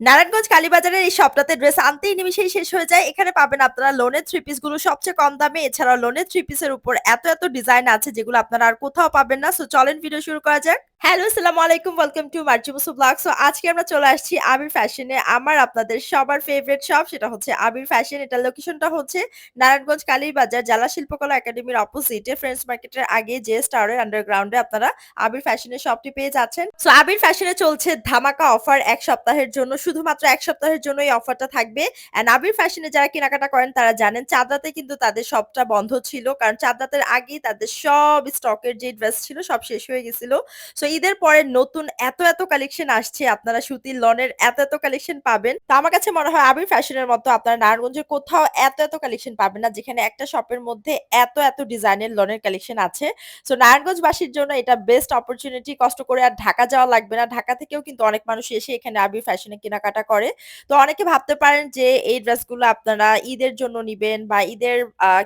নারায়ণগঞ্জ কালীবাজারের এই সপ্তাহে ড্রেস আনতেই নিমিশেই শেষ হয়ে যায়। এখানে পাবেন আপনারা লোনের থ্রি পিসগুলো সবচেয়ে কম দামে। এছাড়াও লোনের থ্রি পিসের উপর এত, এত ডিজাইন আছে যেগুলো আপনারা আর কোথাও পাবেন না। সো চলেন ভিডিও শুরু করা যাক। হ্যালো, আসসালামু আলাইকুম। ওয়েলকাম টু মার্চি মুসু ব্লগ। সো আজকে আমরা চলে আসছি আবির ফ্যাশনে। আমার আপনাদের সবার ফেভারিট শপ সেটা হচ্ছে আবির ফ্যাশন। এটার লোকেশনটা হচ্ছে নারায়ণগঞ্জ কালীবাজার জেলা শিল্পকলা একাডেমির অপোজিটে ফ্রেন্ডস মার্কেটের আগে যে স্টারের আন্ডারগ্রাউন্ডে আপনারা আবির ফ্যাশনের শপটি পেয়ে যাচ্ছেন। সো আবির ফ্যাশনে চলছে ধামাকা অফার এক সপ্তাহের জন্য। শুধুমাত্র এক সপ্তাহের জন্য এই অফারটা থাকবে। অ্যান্ড আবির ফ্যাশনে যারা কেনাকাটা করেন তারা জানেন চাঁদরাতে কিন্তু তাদের শপটা বন্ধ ছিল। কারণ চাঁদরাতের আগেই তাদের সব স্টকের যে ড্রেস ছিল সব শেষ হয়ে গেছিল। সো ঈদের পরে নতুন এত, এত কালেকশন আসছে আপনারা সুতির লনের এত, এত কালেকশন পাবেন। তো আমার কাছে মনে হয় আবির ফ্যাশনের মতো আপনারা নারায়ণগঞ্জের কোথাও এত, এত কালেকশন পাবেন না যেখানে একটা শপের মধ্যে এত, এত ডিজাইনের লনের কালেকশন আছে। সো নারায়ণগঞ্জবাসীর জন্য এটা বেস্ট অপরচুনিটি কষ্ট করে আর ঢাকা যাওয়া লাগবে না। ঢাকা থেকেও কিন্তু অনেক মানুষ এসে এখানে আবির ফ্যাশনে কেনাকাটা করে। তো অনেকে ভাবতে পারেন যে এই ড্রেসগুলো আপনারা ঈদের জন্য নিবেন বা ঈদের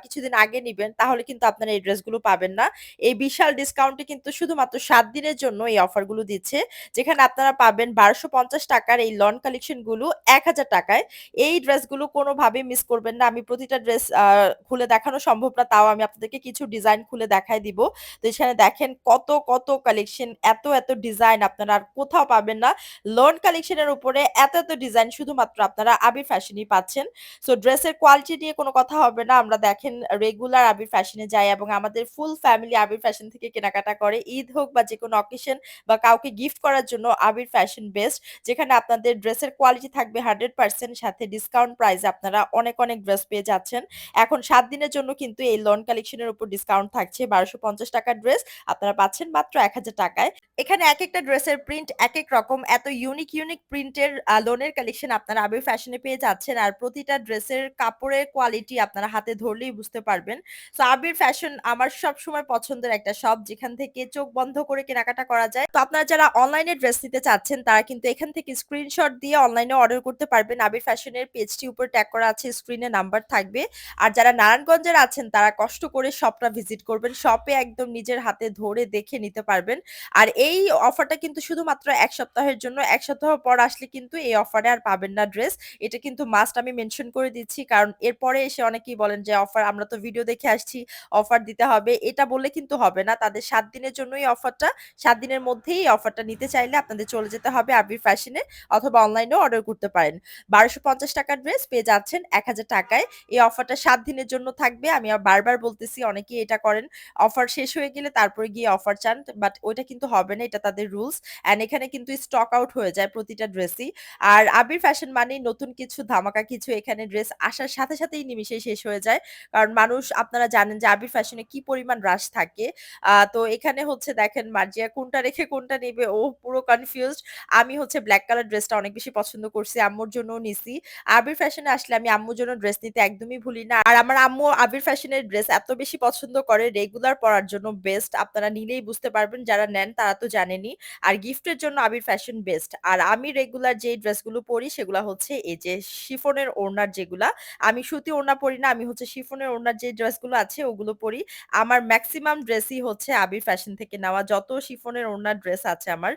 কিছুদিন আগে নিবেন তাহলে কিন্তু আপনারা এই ড্রেসগুলো পাবেন না। এই বিশাল ডিসকাউন্টে কিন্তু শুধুমাত্র সাত দিনের জন্য এই অফারগুলো দিচ্ছে। যেখানে আপনারা পাবেন ৳১২৫০ টাকার এই লন কালেকশনগুলো ৳১,০০০ টাকায়। এই ড্রেসগুলো কোনোভাবেই মিস করবেন না। আমি প্রতিটা ড্রেস খুলে দেখানো সম্ভব না। তাও আমি আপনাদেরকে কিছু ডিজাইন খুলে দেখায় দিব। তো এখানে দেখেন কত, কত কালেকশন এত, এত ডিজাইন আপনারা আর কোথাও পাবেন না। লন কালেকশন এর উপরে এত, এত ডিজাইন শুধুমাত্র আপনারা আবির ফ্যাশনেই পাচ্ছেন। সো ড্রেসের কোয়ালিটি নিয়ে কোনো কথা হবে না। আমরা দেখেন রেগুলার আবির ফ্যাশনে যাই এবং আমাদের ফুল ফ্যামিলি আবির ফ্যাশন থেকে কেনাকাটা করে। ঈদ হোক বা যেকোনো অকেশন বা কাউকে গিফট করার জন্য আবির ফ্যাশন বেস্ট। যেখানে আপনাদের ড্রেসের কোয়ালিটি থাকবে 100% সাথে ডিসকাউন্ট প্রাইস আপনারা অনেক, অনেক ড্রেস পেয়ে যাচ্ছেন। এখন সাত দিনের জন্য কিন্তু এই লন কালেকশনের উপর ডিসকাউন্ট থাকছে। ৳১২৫০ টাকার ড্রেস আপনারা পাচ্ছেন মাত্র এক হাজার টাকায়। এখানে একেকটা ড্রেসের প্রিন্ট এক এক রকম। এত ইউনিক, ইউনিক প্রিন্টের লোনের কালেকশন আপনারা আবির ফ্যাশনে পেয়ে যাচ্ছেন। আর প্রতিটা ড্রেসের কাপড়ের কোয়ালিটি আপনারা হাতে ধরলেই বুঝতে পারবেন। তো আবির ফ্যাশন আমার সবসময় পছন্দের একটা শপ যেখান থেকে চোখ বন্ধ করে কেনাকাটা করা যায়। তো আপনারা যারা অনলাইনে ড্রেস নিতে চাচ্ছেন তারা কিন্তু এখান থেকে স্ক্রিনশট দিয়ে অনলাইনে অর্ডার করতে পারবেন। আবির ফ্যাশনের পেজটি উপর ট্যাগ করা আছে, স্ক্রিনে নাম্বার থাকবে। আর যারা নারায়ণগঞ্জের আছেন তারা কষ্ট করে শপটা ভিজিট করবেন। শপে একদম নিজের হাতে ধরে দেখে নিতে পারবেন। আর এই অফারটা কিন্তু শুধুমাত্র এক সপ্তাহের জন্য। এক সপ্তাহ পর আসলে কিন্তু এই অফারে আর পাবেন না ড্রেস। এটা কিন্তু মাস্ট আমি মেনশন করে দিচ্ছি। কারণ এরপরে এসে অনেকেই বলেন যে অফার আমরা তো ভিডিও দেখে আসছি, অফার দিতে হবে। এটা বললে কিন্তু হবে না। তাদের সাত দিনের জন্যই অফারটা। সাত দিনের মধ্যেই এই অফারটা নিতে চাইলে আপনাদের চলে যেতে হবে আবির ফ্যাশনে অথবা অনলাইনেও অর্ডার করতে পারেন। ৳১২৫০ টাকার ড্রেস পেয়ে যাচ্ছেন এক হাজার টাকায়। এই অফারটা সাত দিনের জন্য থাকবে। আমি বারবার বলতেছি অনেকেই এটা করেন। অফার শেষ হয়ে গেলে তারপরে গিয়ে অফার চান। বাট ওইটা কিন্তু হবে না। এটা তাদের রুলস। অ্যান্ড এখানে কিন্তু স্টক আউট হয়ে যায় প্রতিটা ড্রেসই। আর আবির ফ্যাশন মানেই নতুন কিছু, ধামাকা কিছু এখানে ড্রেস আসার সাথে সাথেই নিমিশেই শেষ হয়ে যায়। কারণ মানুষ, আপনারা জানেন যে আবির ফ্যাশনে কি পরিমাণ রাশ থাকে। তো এখানে হচ্ছে দেখেন মার্জিয়া কোনটা রেখে কোনটা নিবে, ও পুরো কনফিউজড। আমি হচ্ছে ব্ল্যাক কালার ড্রেসটা অনেক বেশি পছন্দ করছি। আম্মুর জন্যও নিছি। আবির ফ্যাশনে আসলে আমি আম্মুর জন্য ড্রেস নিতে একদমই ভুলি না। আর আমার আম্মু আবির ফ্যাশনের ড্রেস এত বেশি পছন্দ করে রেগুলার পরার জন্য বেস্ট। আপনারা নিলেই বুঝতে পারবেন, যারা নেন তারা তো জানেনই। আর গিফটের জন্য আবির ফ্যাশন বেস্ট। আর আমি রেগুলার যেই ড্রেসগুলো পড়ি সেগুলা হচ্ছে এই যে শিফনের ওড়নার যেগুলা। আমি সুতি ওড়না পড়ি না। আমি হচ্ছে শিফনের ওড়নার যে ড্রেসগুলো আছে ওগুলো পড়ি। আমার মেক্সিমাম ড্রেসই হচ্ছে আবির ফ্যাশন থেকে নেওয়া। যত শিফনের ওড়নার ড্রেস আছে আমার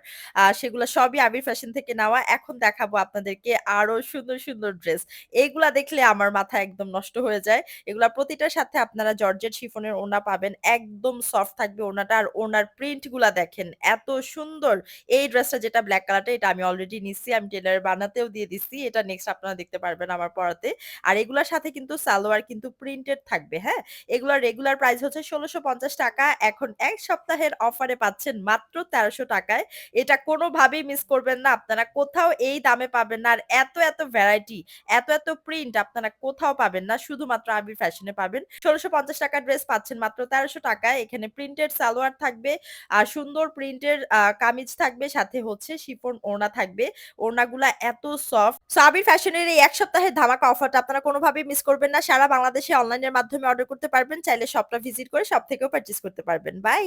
সেগুলা সবই আবির ফ্যাশন থেকে নেওয়া। এখন দেখাবো আপনাদেরকে আরও সুন্দর, সুন্দর ড্রেস। এইগুলা দেখলে আমার মাথা একদম নষ্ট হয়ে যায়। এগুলা প্রতিটার সাথে আপনারা জর্জেট শিফনের ওড়না পাবেন। একদম সফট থাকবে ওড়নাটা। আর ওড়নার প্রিন্টগুলা দেখেন এত সুন্দর। এই ড্রেসটা যেটা ব্লাক কালারটা এটা আমি অলরেডি নিচ্ছি। আমি টেইলর বানাতেও দিয়ে দিচ্ছি। এটা নেক্সট আপনারা দেখতে পারবেন আমার পড়াতে। আর এগুলার সাথে কিন্তু সালোয়ার কিন্তু প্রিন্টেড থাকবে, হ্যাঁ? এগুলার রেগুলার প্রাইস হচ্ছে ৳১৬৫০ টাকা। এখন ১ সপ্তাহের অফারে পাচ্ছেন মাত্র ৳১৩০০ টাকায়। এটা কোনোভাবেই মিস করবেন না। আপনারা কোথাও এই দামে পাবেন না। আর এত, এত ভ্যারাইটি, এত, এত প্রিন্ট আপনারা কোথাও পাবেন না। শুধুমাত্র আবির ফ্যাশনে পাবেন। ৳১৬৫০ টাকার ড্রেস পাচ্ছেন মাত্র তেরোশো টাকায়। এখানে প্রিন্টেড সালোয়ার থাকবে, আর সুন্দর প্রিন্টের কামিজ থাকবে, সাথে হচ্ছে শিফন ওড়না থাকবে। ওড়নাগুলা এত সফট। সাবির ফ্যাশনের এই এক সপ্তাহের ধামাকা অফারটা আপনারা কোনোভাবেই মিস করবেন না। সারা বাংলাদেশে অনলাইনের মাধ্যমে অর্ডার করতে পারবেন। চাইলে শপটা ভিজিট করে সব থেকেও পারচেস করতে পারবেন। বাই।